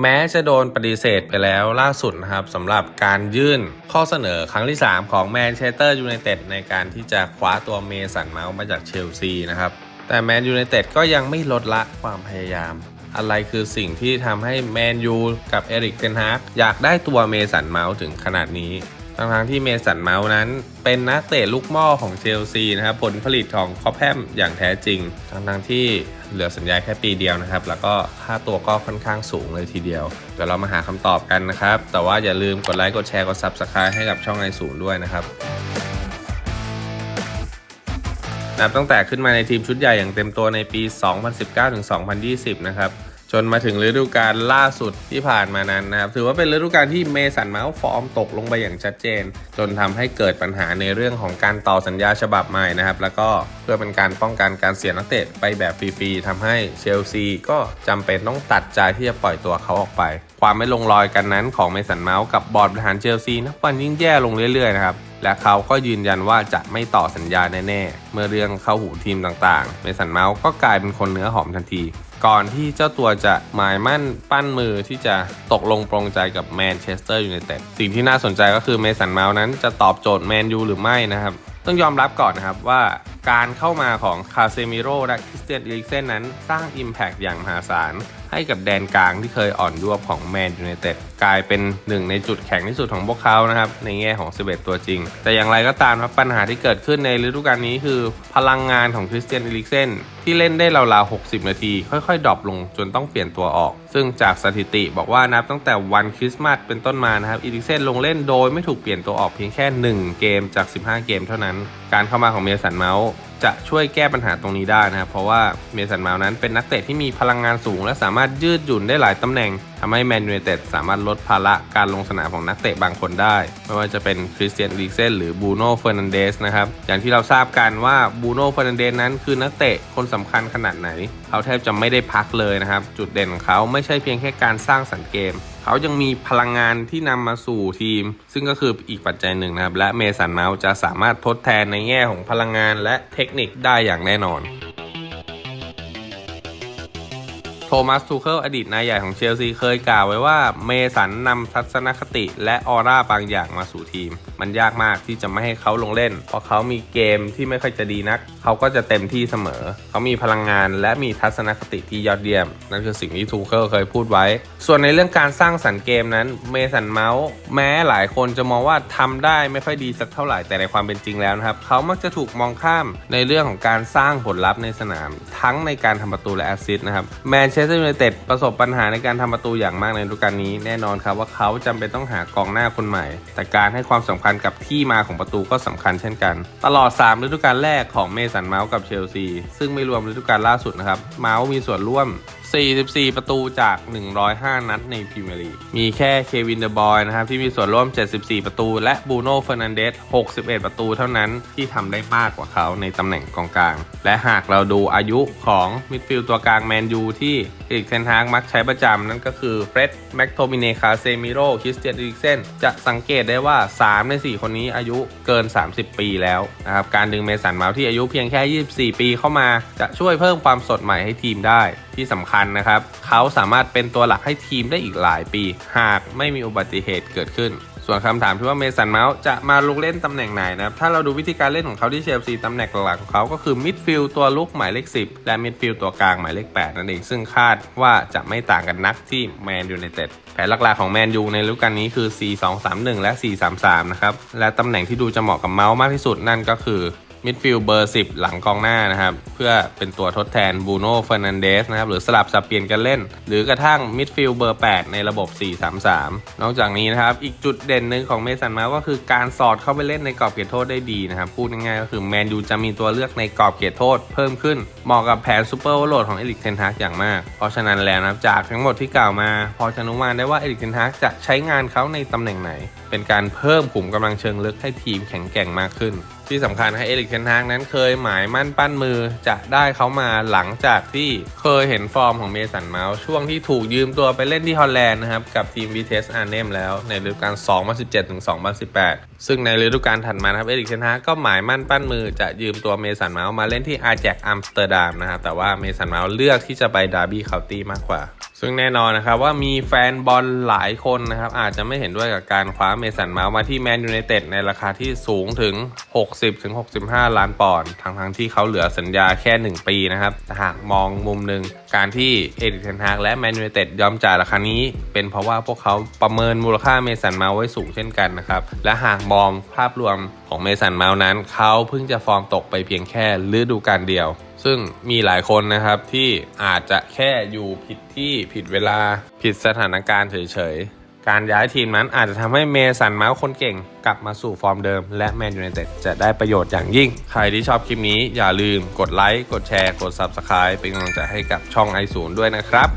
แม้จะโดนปฏิเสธไปแล้วล่าสุดนะครับสำหรับการยื่นข้อเสนอครั้งที่ 3 ของแมนเชสเตอร์ยูไนเต็ดในการที่จะคว้าตัวเมสันเมาส์มาจากเชลซีนะครับ แต่แมนยูไนเต็ดก็ยังไม่ลดละความพยายาม อะไรคือสิ่งที่ทำให้แมนยูกับเอริกเทนฮากอยากได้ตัวเมสันเมาส์ถึงขนาดนี้ ทั้งๆที่เมสันเมาส์นั้น เป็นนักเตะลูกหม้อของเชลซีนะครับผลผลิตของคอปแพมอย่างแท้จริง ทั้งๆที่เหลือสัญญาแค่ปีเดียวนะครับ แล้วก็ค่าตัวก็ค่อนข้างสูงเลยทีเดียวเดี๋ยวเรามาหาคำตอบกันนะครับ แต่ว่าอย่าลืมกดไลค์กดแชร์กด Subscribe ให้กับช่องไอศูนย์ด้วยนะครับนับตั้งแต่ขึ้นมาในทีมชุดใหญ่อย่างเต็มตัวในปี 2019-2020 นะครับ จนมาถึงฤดูกาลล่าสุดที่ผ่านมานั้นนะครับ ถือว่าเป็นฤดูกาลที่เมสันเมาส์ฟอร์มตกลงไปอย่างชัดเจน จนทำให้เกิดปัญหาในเรื่องของการต่อสัญญาฉบับใหม่นะครับ แล้วก็เพื่อเป็นการป้องกันการเสียนักเตะไปแบบฟรีๆทำให้เชลซีก็จำเป็นต้องตัดใจที่จะปล่อยตัวเขาออกไป ความไม่ลงรอยกันนั้นของเมสันเมาส์กับบอร์ดบริหารเชลซีนับวันยิ่งแย่ลงเรื่อยๆนะครับและเขาก็ยืนยันว่าจะไม่ต่อสัญญาแน่ ๆ เมื่อเรื่องเข้าหูทีมต่างๆ เมสันเมาส์ก็กลายเป็นคนเนื้อหอมทันที ก่อนที่เจ้าตัวจะหมายมั่นปั้นมือที่จะตกลงปรงใจกับแมนเชสเตอร์ยูไนเต็ดสิ่งที่น่าสนใจก็คือเมสันเมาส์นั้นจะตอบโจทย์แมนยูหรือไม่นะครับต้องยอมรับก่อนนะครับว่าการเข้ามาของคาเซมิโร่และคริสเตียนอีริกเซนนั้นสร้าง Impact อย่างมหาศาล ให้กับแดนกลางที่เคยอ่อนยวบของแมนยูไนเต็ดกลายเป็นหนึ่งในจุดแข็งที่สุดของพวกเขานะครับ ในแง่ของ 11 ตัวจริง แต่อย่างไรก็ตามครับปัญหาที่เกิดขึ้นในฤดูกาลนี้คือ พลังงานของคริสเตียนอีริกเซนที่เล่นได้ราวๆ 60 นาที ค่อยๆดรอปลงจนต้องเปลี่ยนตัวออก ซึ่งจากสถิติบอกว่านับตั้งแต่วันคริสต์มาสเป็นต้นมานะครับอีริกเซนลงเล่นโดยไม่ถูกเปลี่ยนตัวออกเพียงแค่ 1 เกมจาก 15 เกมเท่านั้น การเข้ามาของเมสันเมาส์ จะช่วยแก้ปัญหาตรงนี้ได้นะครับเพราะว่าเมสันเมาส์นั้นเป็นนักเตะที่มีพลังงานสูง และสามารถยืดหยุ่นได้หลายตำแหน่ง ทำให้แมนยูไนเต็ดสามารถลดภาระการลงสนามของนักเตะบางคนได้ ไม่ว่าจะเป็นคริสเตียนลีเซนหรือบูโน่เฟอร์นันเดสนะครับ อย่างที่เราทราบกันว่าบูโน่เฟอร์นันเดสนั้นคือนักเตะคนสำคัญขนาดไหน เขาแทบจะไม่ได้พักเลยนะครับ จุดเด่นของเขาไม่ใช่เพียงแค่การสร้างสรรค์เกม เขายังมีพลังงานที่นำมาสู่ทีม ซึ่งก็คืออีกปัจจัยหนึ่งนะครับ และเมสันเมาส์จะสามารถทดแทนในแง่ของพลังงานและเทคนิคได้อย่างแน่นอน ทมัสทูเคิลอดีตนายใหญ่ของเชลซีเคยกล่าวไว้ว่าเมสันนำทัศนคติและออร่าบางอย่างมาสู่ทีม มันยากมากที่จะไม่ให้เขาลงเล่น เพราะเขามีเกมที่ไม่ค่อยจะดีนัก เขาก็จะเต็มที่เสมอ เขามีพลังงานและมีทัศนคติที่ยอดเยี่ยม นั่นคือสิ่งที่ทูเคิลเคยพูดไว้ ส่วนในเรื่องการสร้างสรรค์เกมนั้นเมสันเมาส์แม้หลายคนจะมองว่าทำได้ไม่ค่อยดีสักเท่าไหร่แต่ในความเป็นจริงแล้วนะครับเขามักจะถูกมองข้ามในเรื่องของการสร้างผลลัพธ์ในสนาม ทั้งในการทำประตูและแอสซิสต์นะครับแมนเชสเตอร์ยูไนเต็ดประสบปัญหาในการทำประตูอย่างมากในฤดูกาลนี้แน่นอนครับว่าเขาจำเป็นต้องหากองหน้าคนใหม่ แต่การให้ความสำคัญกับที่มาของประตูก็สำคัญเช่นกัน ตลอด 3 ฤดูกาลแรกของเมสันเมาส์กับเชลซี ซึ่งไม่รวมฤดูกาลล่าสุดนะครับ เมาส์มีส่วนร่วม 44 ประตูจาก 105 นัดในพรีเมียร์ลีก มีแค่เควินเดอะบอยนะครับที่มีส่วนร่วม 74 ประตู และบูโน่เฟอร์นันเดส 61 ประตูเท่านั้นที่ทำได้มากกว่าเขาในตำแหน่งกองกลาง และหากเราดูอายุของมิดฟิลด์ตัวกลางแมนยูที่อีกเซนฮากมักใช้ประจำนั่นก็คือเฟร็ดแม็กโทมิเนคาเซมิโรคริสเตียนอีริกเซนจะสังเกตได้ว่า 3 ใน 4 คนนี้อายุเกิน 30 ปีแล้วนะครับการดึงเมสันเมาส์ที่อายุเพียงแค่ 24 ปีเข้ามาจะช่วยเพิ่มความสดใหม่ให้ทีมได้ที่สำคัญนะครับ เขาสามารถเป็นตัวหลักให้ทีมได้อีกหลายปี หากไม่มีอุบัติเหตุเกิดขึ้น ส่วนคำถามที่ว่าเมสันเมาส์จะมาลงเล่นตำแหน่งไหนนะครับ ถ้าเราดูวิธีการเล่นของเขาที่เชลซีตำแหน่งหลักของเขาก็คือมิดฟิลด์ตัวลุกหมายเลข 10 และมิดฟิลด์ตัวกลางหมายเลข 8 นั่นเองซึ่งคาดว่าจะไม่ต่างกันนักที่แมนยูไนเต็ดแผนหลักๆของแมนยูในฤดูกาลนี้คือ 4-2-3-1 และ 4-3-3 นะครับ และตำแหน่งที่ดูจะเหมาะกับเมาส์มากที่สุดนั่นก็คือ มิดฟิลด์เบอร์ 10 หลังกองหน้านะครับ เพื่อเป็นตัวทดแทนบูโน่เฟอร์นันเดสนะครับ หรือสลับสับเปลี่ยนกันเล่น หรือกระทั่งมิดฟิลด์เบอร์ 8 ในระบบ 4-3-3 นอกจากนี้นะครับ อีกจุดเด่นหนึ่งของเมสันมาก็คือการสอดเข้าไปเล่นในกรอบเขตโทษได้ดีนะครับ พูดง่ายๆก็คือแมนยูจะมีตัวเลือกในกรอบเขตโทษเพิ่มขึ้นเหมาะกับแผนซูเปอร์โหลดของเอริกเทนฮากอย่างมาก เพราะฉะนั้นแล้วนะครับจากทั้งหมดที่กล่าวมา พอจะอนุมานได้ว่าเอริกเทนฮากจะใช้งานเขาในตำแหน่งไหน เป็นการเพิ่มขุมกำลังเชิงลึกให้ทีมแข็งแกร่งมากขึ้นที่สำคัญให้เอริกเทนฮากนั้นเคยหมายมั่นปั้นมือจะได้เขามาหลังจากที่เคยเห็นฟอร์มของเมสันเมาส์ช่วงที่ถูกยืมตัวไปเล่นที่ฮอลแลนด์นะครับ กับทีมวีเทสอาร์เนมแล้วในฤดูกาล2017ถึง2018 ซึ่งในฤดูกาลถัดมานะครับเอริกเทนฮากก็หมายมั่นปั้นมือจะยืมตัวเมสันเมาส์มาเล่นที่อาแจกอัมสเตอร์ดัมนะครับแต่ว่าเมสันเมาส์เลือกที่จะไปดาร์บี้เคาน์ตี้มากกว่า ซึ่งแน่นอนนะครับว่ามีแฟนบอลหลายคนนะครับอาจจะไม่เห็นด้วยกับการคว้าเมสันเมาส์มาที่แมนยูไนเต็ดในราคาที่สูงถึง 60-65 ล้านปอนด์ทั้งทั้งที่เขาเหลือสัญญาแค่ 1 ปีนะครับแต่หากมองมุมหนึ่งการที่เอริกเทนฮากและแมนยูไนเต็ดยอมจ่ายราคานี้ เป็นเพราะว่าพวกเขาประเมินมูลค่าเมสันเมาส์ไว้สูงเช่นกันนะครับและหากองภาพรวมของเมสันเมาส์นั้น เขาเพิ่งจะฟอร์มตกไปเพียงแค่ฤดูกาลเดียว ซึ่งมีหลายคนนะครับที่อาจจะแค่อยู่ผิดที่ผิดเวลาผิดสถานการณ์เฉยๆ การย้ายทีมนั้นอาจจะทำให้เมสันเมาส์คนเก่ง กลับมาสู่ฟอร์มเดิม และแมนยูไนเต็ดจะได้ประโยชน์อย่างยิ่ง ใครที่ชอบคลิปนี้อย่าลืมกดไลค์กดแชร์กด Subscribe เป็นกำลังใจให้กับช่องไอศูนย์ด้วยนะครับ